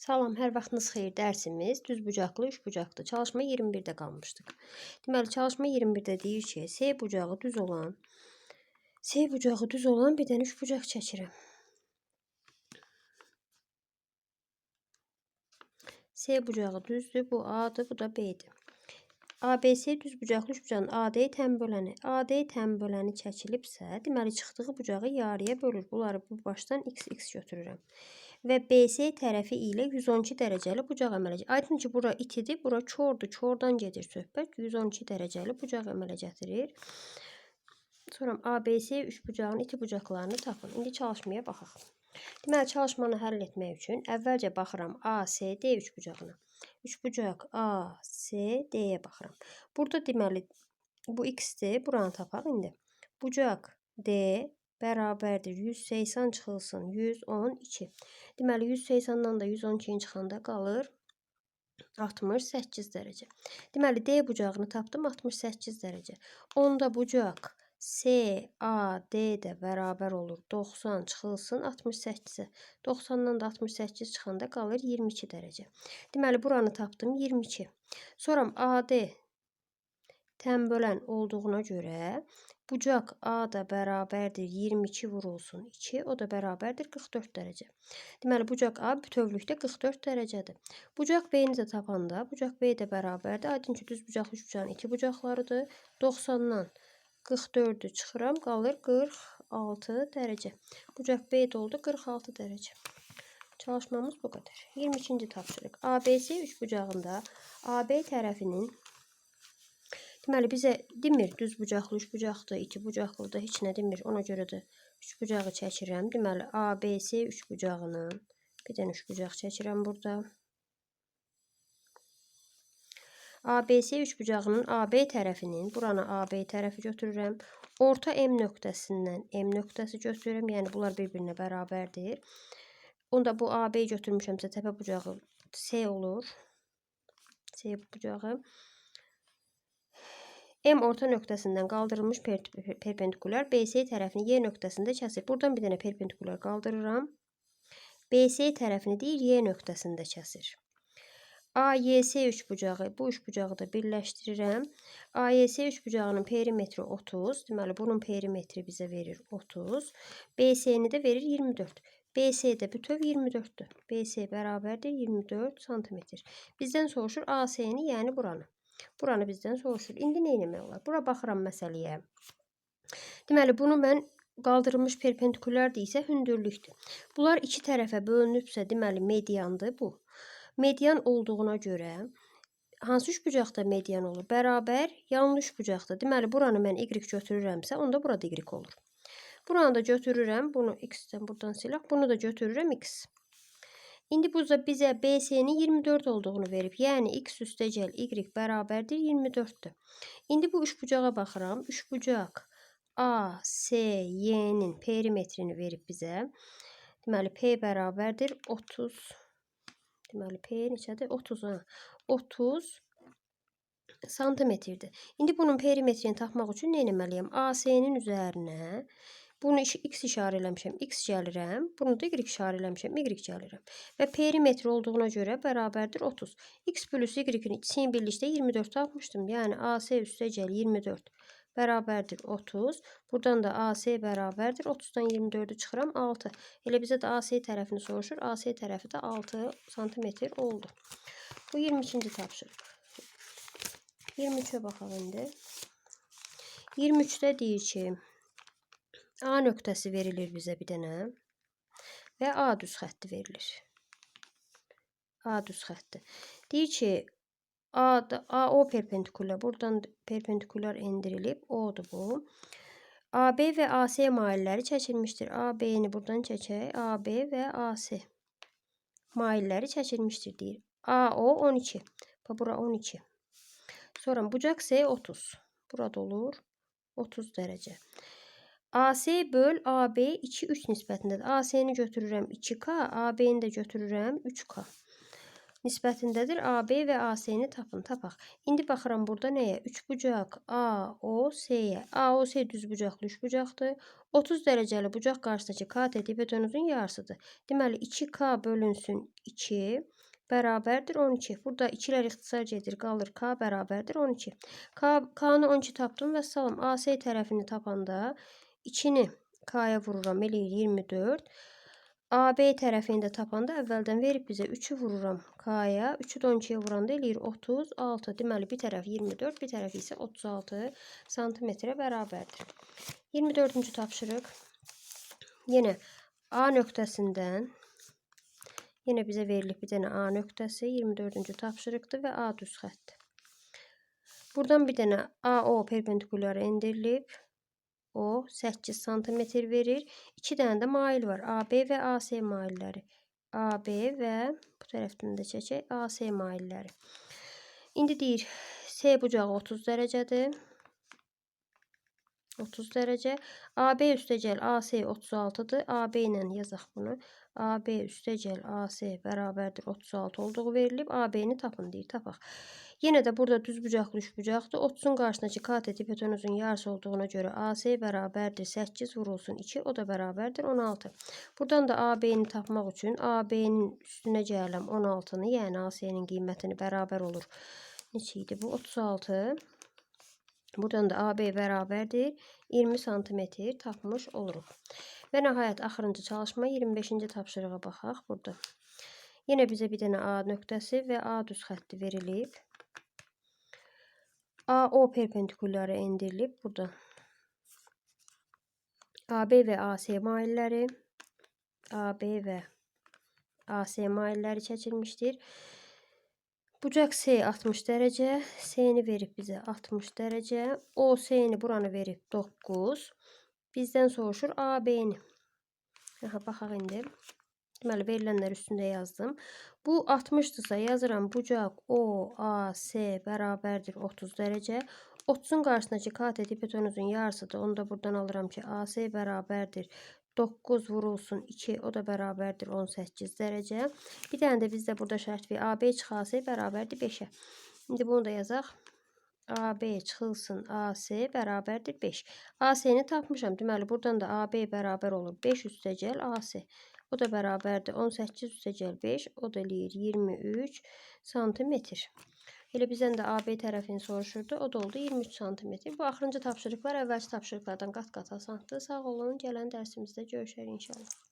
Salam, hər vaxtınız xeyir. Dərsimiz düz bucaqlı, üç bucaqlı. Çalışma 21-də qalmışdıq. Deməli, çalışma 21-də deyir ki, S bucağı düz olan, S bucağı düz olan bir dənə üç bucaq çəkirəm. S bucağı düzdür, bu A'dır, bu da B'dir. ABC düz bucaqlı üç bucağın AD təm böləni, AD təm böləni çəkilibsə, deməli çıxdığı bucağı yarıya bölür. Bunları bu başdan x x götürürəm. Və BC tərəfi ilə 112 dərəcəli bucaq əmələ gətirir. Aydın ki, bura itidir, bura çordur, çordan gedir söhbət. 112 dərəcəli bucaq əmələ gətirir. Sonra ABC üç bucağın iti bucaqlarını tapın. İndi çalışmaya baxaq. Deməli, çalışmanı həll etmək üçün əvvəlcə baxıram ACD üç bucağına. Üç bucaq ACD-yə baxıram. Burada deməli bu x-dir. Buranı tapaq indi. Bucaq D bərabərdir 180 çıxılsın 112. Deməli 180-dan da 112-nin çıxanda qalır 68 dərəcə. Deməli D bucağını tapdım 68 dərəcə. Onda bucaq CAD də bərabər olur 90 çıxılsın 68-ə. 90-dan da 68 çıxanda qalır 22 dərəcə. Deməli buranı tapdım 22. Sonra AD təm bölən olduğuna görə bucaq A da bərabərdir 22 vurulsun 2, o da bərabərdir 44 dərəcə. Deməli bucaq A bütövlükdə 44 dərəcədir. Bucaq B-ni də tapanda bucaq B də bərabərdir. Aydın ki, düz bucaqlı üç bucağın iti bucaqlarıdır. 90-dan 44-ü çıxıram, qalır 46 dərəcə. Bucaq B də oldu 46 dərəcə. Çalışmamız bu qədər. 22-ci tapşırıq. ABC üç bucağında AB tərəfinin Deməli bizə demir düz bucaqlı, üç bucaqlı, iki bucaqlı da heç nə demir. Ona görə də üç bucağı çəkirəm. Deməli ABC üç bucağının bir dənə üç bucaq çəkirəm burada. ABC üç bucağının AB tərəfinin, buranı AB tərəfi götürürəm. Orta M nöqtəsindən M nöqtəsi götürürəm. Yəni bunlar bir-birinə bərabərdir. Onda bu AB götürmüşəmsə təpə bucağı C olur. C bucağı. M orta nöqtəsindən qaldırılmış per perpendikulyar BC tərəfini Y nöqtəsində kəsir. Buradan bir dənə perpendikulyar qaldırıram. BC tərəfini deyir Y nöqtəsində kəsir. AYS üç bucağı, bu üç bucağı da birləşdirirəm. AYS üç bucağının perimetri 30. Deməli bunun perimetri bizə verir 30. BC-ni də verir 24. BC də bütöv 24-dür. BC bərabərdir 24 sm. Bizdən soruşur AC-ni, yəni buranı. Buranı bizdən soruşur. İndi nə etmək olar? Bura baxıram məsələyə. Deməli, bunu mən qaldırılmış perpendikulyardır isə hündürlükdür. Bunlar iki tərəfə bölünübsə, deməli mediandır bu. Median olduğuna görə hansı üç bucaqda median olur? Bərabər yanlış bucaqda. Deməli, buranı mən y götürürəmsə, onda burada y olur. Buranı da götürürəm. Bunu x-dən buradan silək. Bunu da götürürəm x. İndi burada bizə BC-nin 24 olduğunu verib. Yəni x üstəgəl y bərabərdir 24-dür. İndi bu üçbucağa baxıram. Üçbucaq A, C, Y-nin perimetrini verib bizə. Deməli P bərabərdir 30. Deməli P neçədir? 30 ha. 30 santimetrdir. İndi bunun perimetrini tapmaq üçün nə etməliyəm? AC-nin üzərinə bunu x işarə eləmişəm, x gəlirəm. Bunu da y işarə eləmişəm, y gəlirəm. Və perimetr olduğuna görə bərabərdir 30. x plus y-in ikisini birlikdə 24 tapmışdım. Yəni AC üstəgəl 24 bərabərdir 30. Buradan da AC bərabərdir 30-dan 24-ü çıxıram 6. Elə bizə də AC tərəfini soruşur. AC tərəfi də 6 sm oldu. Bu 22-ci tapşırıq. 23-ə baxaq indi. 23-də deyir ki, A nöqtəsi verilir bizə bir dənə və A düz xətti verilir. A düz xətti. Deyir ki, A da AO perpendikulyar. Buradan perpendikulyar endirilib. O'dur bu. AB və AC mailləri çəkilmişdir. AB-ni buradan çəkək. AB və AC mailləri çəkilmişdir deyir. AO 12. Bax bura 12. Sonra bucaq C 30. Burada olur 30 dərəcə. AC böl AB 2 3 nisbətindədir. AC-ni götürürəm 2K, AB-ni də götürürəm 3K. nisbətindədir. AB və AC-ni tapın. Tapaq. İndi baxıram burada nəyə? Üçbucaq AOC-yə. AOC düzbucaqlı üçbucaqdır. 30 dərəcəli bucaq qarşısındakı KT hipotenuzun yarısıdır. Deməli 2K bölünsün 2 bərabərdir 12. Burada 2-lər ixtisar gedir. Qalır K bərabərdir 12. K, K-nı 12 tapdım və salam. AC tərəfini tapanda 2-ni K-ya vururam. Eləyir 24. AB tərəfini tapanda əvvəldən verib bizə 3-ü vururam K-ya. 3-ü də 12-yə vuranda eləyir 36. Deməli bir tərəf 24, bir tərəf isə 36 santimetrə bərabərdir. 24-cü tapşırıq. Yenə A nöqtəsindən Yenə bizə verilib bir dənə A nöqtəsi 24-cü tapşırıqdır və A düz xəttdir. Buradan bir dənə AO perpendikulyarı endirilib. O 8 sm verir. 2 dənə də mail var. AB və AC mailləri. AB və bu tərəfdən də çəkək AC mailləri. İndi deyir S bucağı 30 dərəcədir. 30 dərəcə. AB üstəgəl AC 36-dır. AB ilə yazaq bunu. AB üstəgəl AC bərabərdir 36 olduğu verilib. AB-ni tapın deyir. Tapaq. Yenə də burada düz bucaqlı üçbucaqdır. 30-un qarşısındakı KT hipotenuzun yarısı olduğuna görə AC bərabərdir 8 vurulsun 2. O da bərabərdir 16. Buradan da AB-ni tapmaq üçün AB-nin üstünə gələm 16-nı, yəni AC-nin qiymətini bərabər olur. Neçə idi bu? 36. Buradan da AB bərabərdir 20 sm tapmış oluruq. Və nəhayət axırıncı çalışma 25-ci tapşırığa baxaq burada. Yenə bizə bir dənə A nöqtəsi və A düz xətti verilib. AO perpendikulyarı endirilib burada. AB və AC mailləri, AB və AC mailləri çəkilmişdir. Bucaq S 60 dərəcə, S-ni verib bizə 60 dərəcə, OS-ni buranı verib 9. Bizdən soruşur AB-ni. Aha, baxaq indi. Deməli, verilənlər üstündə yazdım. Bu 60-dırsa yazıram bucaq OAS bərabərdir 30 dərəcə. 30-un qarşısındakı KT hipotenuzun yarısıdır. Onu da buradan alıram ki, AC bərabərdir 9 vurulsun 2 o da bərabərdir 18 dərəcə. Bir dənə də bizdə burada şərt var. AB çıxası bərabərdir 5-ə. İndi bunu da yazaq. AB çıxılsın AC bərabərdir 5. AC-ni tapmışam. Deməli buradan da AB bərabər olur 5 üstəgəl AC. O da bərabərdir 18 üstəgəl 5. O da eləyir 23 santimetr. Elə bizdən də AB tərəfini soruşurdu. O da oldu 23 sm. Bu axırıncı tapşırıqlar əvvəlki tapşırıqlardan qat-qat asandır. Sağ olun. Gələn dərsimizdə görüşərik inşallah.